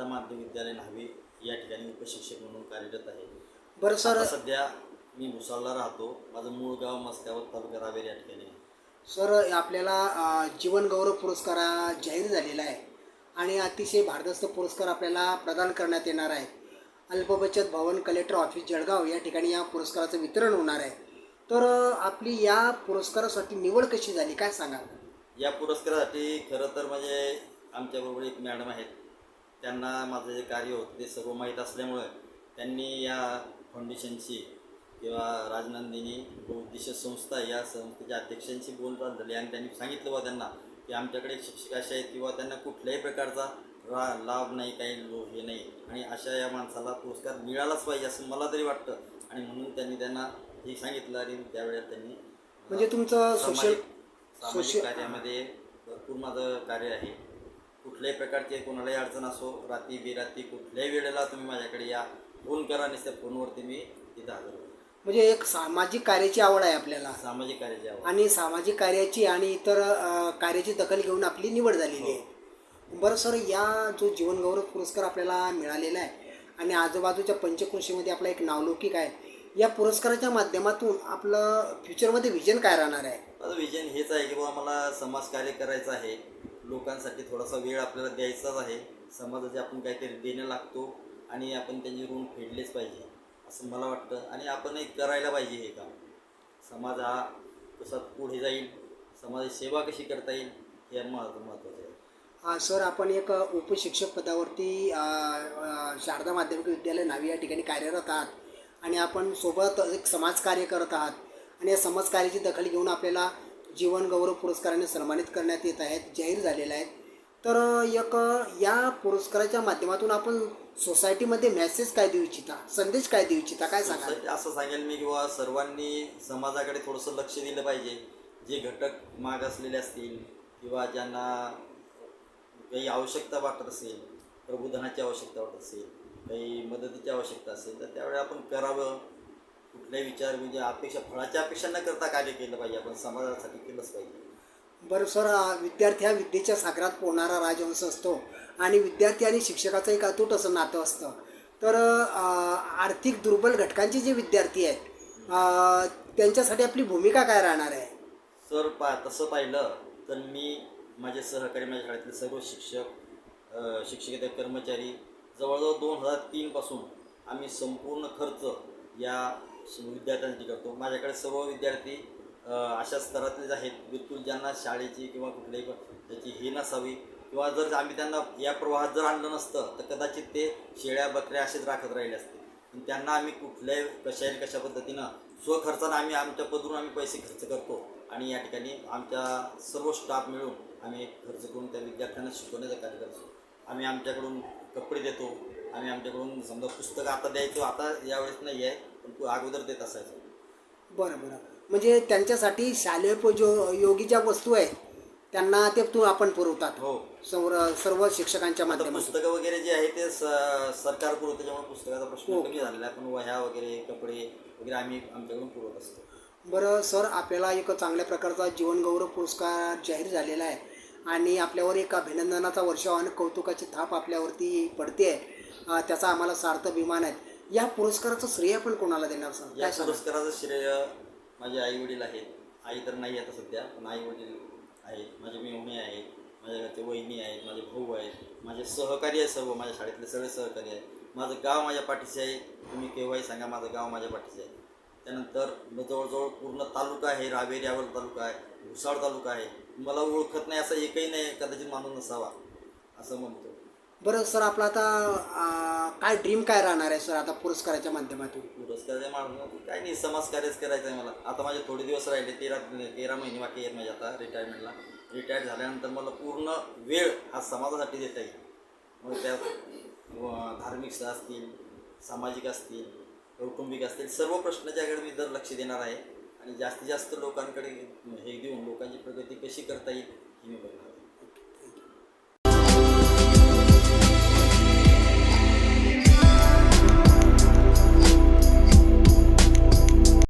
शारदा माध्यमिक विद्यालय न्हावी या ठिकाणी उपशिक्षक म्हणून कार्यरत आहे. बरं सर. आता सध्या मी भुसावळला राहतो. माझं मूळ गाव मस्कावत तालुका रावेर या ठिकाणी आहे. सर आपल्याला अ, जीवन गौरव पुरस्कार हा जाहीर झालेला आहे आणि अतिशय भारदस्त पुरस्कार आपल्याला प्रदान करण्यात येणार आहे. अल्पबचत भवन कलेक्टर ऑफिस जळगाव या ठिकाणी या पुरस्काराचं वितरण होणार आहे. तर अ, आपली या पुरस्कारासाठी निवड कशी झाली? काय सांगाल? या पुरस्कारासाठी खरं तर म्हणजे आमच्याबरोबर एक मॅडम आहेत. त्यांना माझं जे कार्य होतं ते सर्व माहीत असल्यामुळं त्यांनी या फाउंडेशनची किंवा राजनंदिनी बहुउद्देशीय संस्था या संस्थेच्या अध्यक्षांशी बोलचाल झाली आणि त्यांनी सांगितलं बा त्यांना की आमच्याकडे शिक्षक असे आहेत किंवा त्यांना कुठल्याही प्रकारचा रा लाभ नाही काही लो हे नाही. आणि अशा या माणसाला पुरस्कार मिळालाच पाहिजे असं मला तरी वाटतं. आणि म्हणून त्यांनी त्यांना हे सांगितलं आणि त्यावेळेस त्यांनी म्हणजे तुमचं सोशल सामाजिक कार्यामध्ये भरपूर माझं कार्य आहे. कुठल्याही प्रकारची कोणालाही अडचण असो रात्री बिरात्री कुठल्याही वेळेला तुम्ही माझ्याकडे या. फोन करा आणि त्या फोनवरती मी तिथं हजर होतो म्हणजे एक सामाजिक कार्याची आवड आहे आपल्याला. सामाजिक कार्याची आवड. आणि सामाजिक कार्याची आणि इतर अ, कार्याची दखल घेऊन आपली निवड झालेली आहे. बरं सर या जो जीवनगौरव पुरस्कार आपल्याला मिळालेला आहे आणि आजूबाजूच्या पंचकृषीमध्ये आपला एक नावलौकिक आहे या पुरस्काराच्या माध्यमातून आपलं फ्युचरमध्ये विजन काय राहणार आहे? माझं विजन हेच आहे की बाबा मला समाजकार्य करायचं आहे. लोकांसाठी थोडासा वेळ आपल्याला द्यायचाच आहे. समाजाचे आपण काहीतरी देणं लागतो आणि आपण त्यांचे ऋण फेडलेच पाहिजे असं मला वाटतं. आणि आपणही करायला पाहिजे हे काम. समाज हा कसा पुढे जाईल समाजाची सेवा कशी करता येईल हे महत्त्व महत्त्वाचं आहे. हा सर आपण एक उपशिक्षक पदावरती शारदा माध्यमिक विद्यालय नावी या ठिकाणी कार्यरत आहात. आणि आपण सोबत एक समाजकार्य करत आहात. आणि या समाजकार्याची दखल घेऊन आपल्याला जीवन गौरव पुरस्काराने सन्मानित करण्यात येत आहेत जाहीर झालेले आहेत. तर एक या पुरस्काराच्या माध्यमातून आपण सोसायटीमध्ये मेसेज काय देऊ इच्छिता? संदेश काय देऊ इच्छिता? काय सांगा असं सांगेल मी किंवा सर्वांनी समाजाकडे थोडंसं लक्ष दिलं पाहिजे. जे घटक माग असलेले असतील किंवा ज्यांना काही आवश्यकता वाटत असेल प्रबोधनाची आवश्यकता वाटत असेल काही मदतीची आवश्यकता असेल तर त्यावेळी आपण करावं. कुठल्याही विचार म्हणजे अपेक्षा फळाच्या अपेक्षा न करता कार्य केलं पाहिजे आपण समाजासाठी केलंच पाहिजे. बरं सर विद्यार्थी हा विद्येच्या सागरात पोहणारा राजहंस असतो आणि विद्यार्थी आणि शिक्षकाचं एक अतूट असं नातं असतं. तर आर्थिक दुर्बल घटकांचे जे विद्यार्थी आहेत त्यांच्यासाठी आपली भूमिका काय राहणार आहे? सर पा तसं पाहिलं तर मी माझे सहकारी माझ्या शाळेतले सर्व शिक्षक शिक्षकेतर कर्मचारी जवळजवळ दोन हजार तीनपासून आम्ही संपूर्ण खर्च या विद्यार्थ्यांसाठी करतो. माझ्याकडे सर्व विद्यार्थी अशा स्तरातलेच आहेत. बिलकुल ज्यांना शाळेची किंवा कुठल्याही त्याची ही नसावी. किंवा जर आम्ही त्यांना या प्रवाहात जर आणलं नसतं तर कदाचित ते शेळ्या बकऱ्या असेच राखत राहिले असते. पण त्यांना आम्ही कुठल्याही कशा कशा पद्धतीनं स्वखर्चानं आम्ही आमच्या पदरून आम्ही पैसे खर्च करतो. आणि या ठिकाणी आमच्या सर्व स्टाफ मिळून आम्ही खर्च करून त्या विद्यार्थ्यांना शिकवण्याचा कार्य करतो. आम्ही आमच्याकडून कपडे देतो. आम्ही आमच्याकडून समजा पुस्तकं आता द्यायचो. आता यावेळेस नाही आहे. अगोदर देत असायचो. बरं बरं. म्हणजे त्यांच्यासाठी शालेय जो योगी ज्या वस्तू आहेत त्यांना ते तू आपण पुरवतात. हो. सर्व सर्व शिक्षकांच्या आता माध्यमातून. पुस्तकं वगैरे जे आहे ते स- सरकार पुरवतं त्याच्यामुळे पुस्तकाचा प्रश्न हो. कमी झालेला आहे. पण वह्या वगैरे कपडे वगैरे आम्ही आमच्याकडून पुरवत असतो. बरं सर आपल्याला एक चांगल्या प्रकारचा जीवनगौरव पुरस्कार जाहीर झालेला आहे. आणि आपल्यावर एक अभिनंदनाचा वर्षाव आणि कौतुकाची थाप आपल्यावरती पडते आहे त्याचा आम्हाला सार्थ अभिमान आहे. या पुरस्काराचं श्रेय पण कोणाला देणार सर या पुरस्काराचं श्रेय माझे आई वडील आहेत. आई तर नाही आता सध्या पण आई वडील आहेत. माझे मेहुणे आहेत माझ्या घरचे वहिनी आहेत माझे भाऊ आहेत माझे सहकारी आहेत सर्व माझ्या शाळेतले सगळे सहकारी आहेत. माझं गाव माझ्या पाठीशी आहे. तुम्ही केव्हाही सांगा माझं गाव माझ्या पाठीशी आहे. त्यानंतर म- जवळजवळ पूर्ण तालुका आहे रावेर यावल तालुका आहे भुसाळ तालुका आहे. मला ओळखत नाही असं एकही नाही कदाचित माणूस नसावा असं म्हणतो. बरं सर आपला आता काय ड्रीम काय राहणार आहे सर आता पुरस्काराच्या माध्यमातून? पुरस्काराच्या माणूस काय नाही समाजकार्यच करायचं आहे मला. आता माझे थोडे दिवस राहिले तेरा तेरा महिने बाकी आहेत माझ्या आता रिटायरमेंटला रिटायर झाल्यानंतर मला पूर्ण वेळ हा समाजासाठी देता येईल. मग त्यात धार्मिक असतील सामाजिक असतील कौटुंबिक असतील सर्व प्रश्नाच्याकडे मी दर लक्ष देणार आहे. आणि जास्तीत जास्त लोकांकडे हे देऊन लोकांची प्रगती कशी करता येईल हे मी बघणार